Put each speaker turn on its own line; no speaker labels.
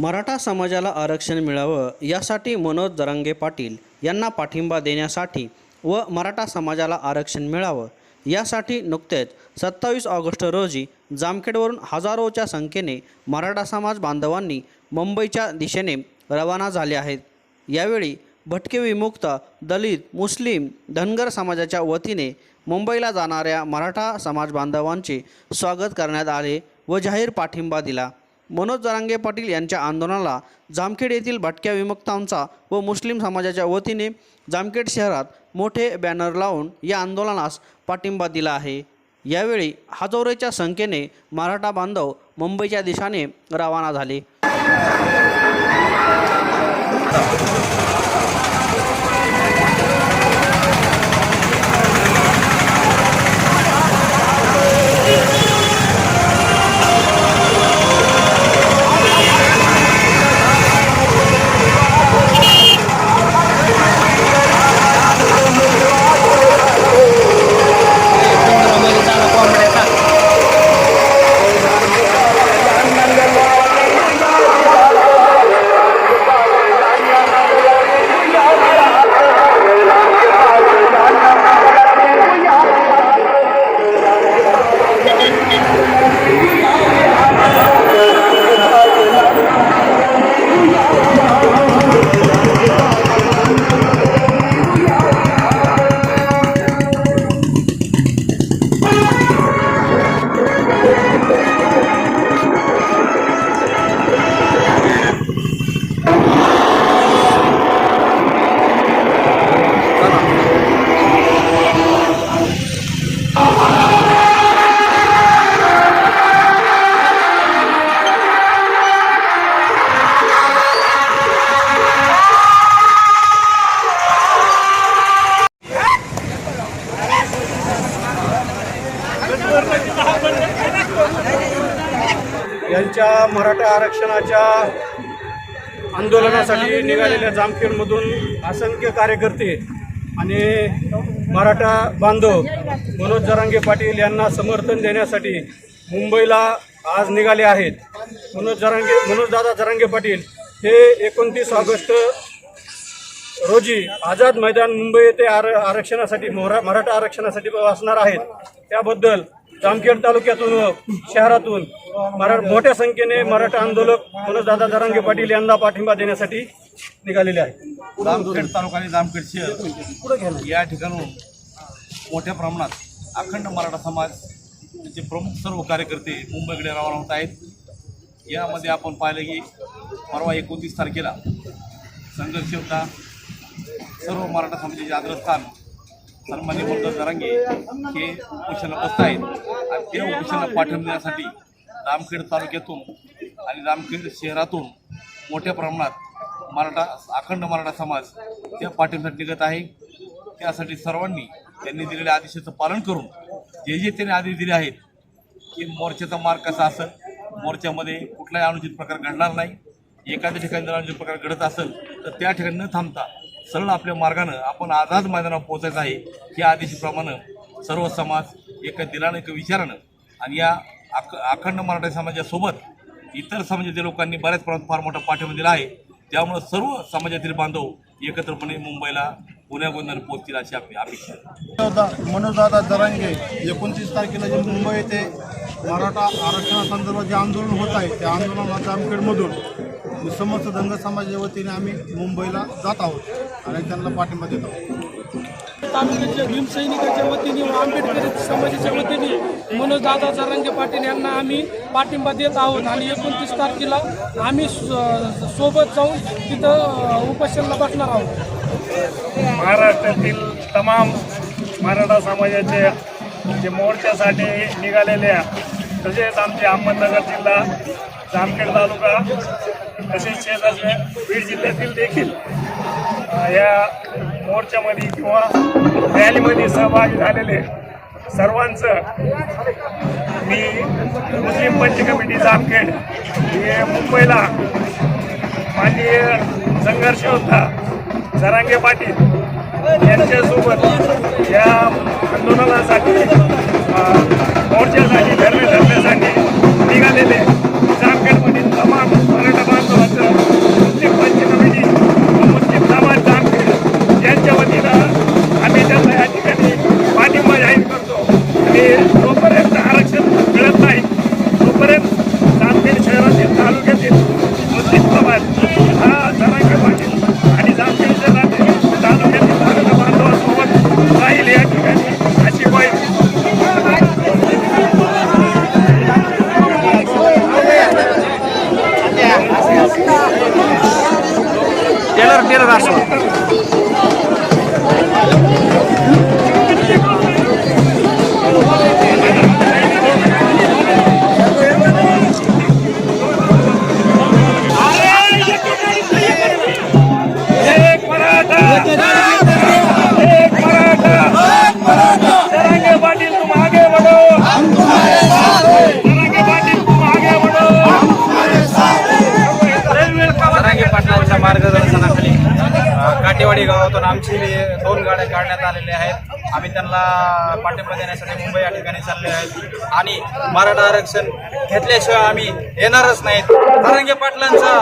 मराठा समाजाला आरक्षण मिळावं यासाठी मनोज दरंगे पाटील यांना पाठिंबा देण्यासाठी व मराठा समाजाला आरक्षण मिळावं यासाठी नुकतेच सत्तावीस ऑगस्ट रोजी जामखेडवरून हजारोच्या संख्येने मराठा समाज बांधवांनी मुंबईच्या दिशेने रवाना झाले आहेत. यावेळी भटके विमुक्त दलित मुस्लिम धनगर समाजाच्या वतीने मुंबईला जाणाऱ्या मराठा समाज बांधवांचे स्वागत करण्यात आले व जाहीर पाठिंबा दिला. मनोज जरांगे पाटील यांच्या आंदोलनाला जामखेड येथील भटक्या विमुक्तांचा व मुस्लिम समाजाच्या वतीने जामखेड शहरात मोठे बॅनर लावून या आंदोलनास पाठिंबा दिला आहे. यावेळी हजारोच्या संख्येने मराठा बांधव मुंबईच्या दिशेने रवाना झाले.
यांच्या मराठा आरक्षणाच्या आंदोलनासाठी निघालेल्या जामखेडमधून असंख्य कार्यकर्ते आणि मराठा बांधव मनोज जरांगे पाटील यांना समर्थन देण्यासाठी मुंबईला आज निघाले आहेत. मनोज जरांगे मनोजदादा जरांगे पाटील हे एकोणतीस ऑगस्ट रोजी आझाद मैदान मुंबई येथे आर आरक्षणासाठी मोरा मराठा आरक्षणासाठी असणार आहेत. त्याबद्दल जामखेड तालुक्यातून शहरातून मरा मोठ्या संख्येने मराठा आंदोलक मनोजदादा जरांगे पाटील यांना पाठिंबा देण्यासाठी निघालेले आहेत.
जामखेड तालुका आणि जामखेड शहर या ठिकाणून मोठ्या प्रमाणात अखंड मराठा समाज त्याचे प्रमुख सर्व कार्यकर्ते मुंबईकडे रवाना होत आहेत. यामध्ये आपण पाहिलं की परवा एकोणतीस तारखेला संघर्ष होता. सर्व मराठा समाजाचे आग्रस्थान सन्मान्य मनोज जरांगे हे उपोषणाला बसत आहेत. आणि त्या उपोषणाला पाठिंबा देण्यासाठी रामखेड तालुक्यातून आणि रामखेड शहरातून मोठ्या प्रमाणात मराठा अखंड मराठा समाज त्या पाठिंब्यासाठी निघत आहे. त्यासाठी सर्वांनी त्यांनी दिलेल्या आदेशाचं पालन करून जे जे त्यांनी आदेश दिले आहेत की मोर्चाचा मार्ग कसा असेल मोर्चामध्ये कुठलाही अनुचित प्रकार घडणार नाही. एखाद्या ठिकाणी जर अनुचित प्रकार घडत असेल तर त्या ठिकाणी न थांबता सरळ आपल्या मार्गानं आपण आझाद मैदानावर पोहोचायचं आहे या आदेशाप्रमाणे सर्व समाज एका दिलानं एका विचारानं आणि या आख अखंड मराठा समाजासोबत इतर समाजातील लोकांनी बऱ्याच प्रमाणात फार मोठा पाठिंबा दिला आहे. त्यामुळं सर्व समाजातील बांधव एकत्रपणे मुंबईला पुण्यागोंदर पोहोचतील अशी आपली अपेक्षा
मनोजदादा मनोजदादा दरांगे एकोणतीस तारखेला जे मुंबई येथे मराठा आरक्षणासंदर्भात जे आंदोलन होत आहे त्या आंदोलनात जामखेडमधून समस्त धनगर समाजाच्या वतीने आम्ही मुंबईला जात आहोत आणि त्यांना पाठिंबा देत आहोत.
तालुक्याच्या भीमसैनिकाच्या वतीने व आंबेडकरी समाजाच्या वतीने मनोज दादा जरांगे पाटील यांना आम्ही पाठिंबा देत आहोत. आणि एकोणतीस तारखेला आम्ही स- सोबत जाऊन तिथं उपोषणाला बसणार आहोत.
महाराष्ट्रातील तमाम मराठा समाजाचे जे मोर्चासाठी निघालेल्या तसेच आमचे अहमदनगर जिल्हा जामखेड तालुका तसेच शेजारचे बीड जिल्ह्यातील देखील या मोर्चामध्ये किंवा रॅलीमध्ये सहभागी झालेले सर्वांचं मी मुस्लिम पंच कमिटी जामखेड हे मुंबईला माननीय संघर्ष होता जरांगे पाटील यांच्यासोबत या आंदोलनासाठी त्यांना या ठिकाणी पाठिंबा जाहीर करतो. आणि जोपर्यंत आरक्षण मिळत नाही तोपर्यंत जामखेड शहरातील तालुक्यातील मुस्लिम समाज हा जरांगे पाटील आणि जामखेड शहरातील तालुक्यातील बांधवासोबत राहील या ठिकाणी अशी
टेलर टेलर असो
आमची दोन गाड्या काढण्यात आलेल्या आहेत. आम्ही त्यांना पाठिंबा देण्यासाठी मुंबई या ठिकाणी चालले आहेत. आणि मराठा आरक्षण घेतल्याशिवाय आम्ही येणारच नाहीत. तरंगे पाटलांचा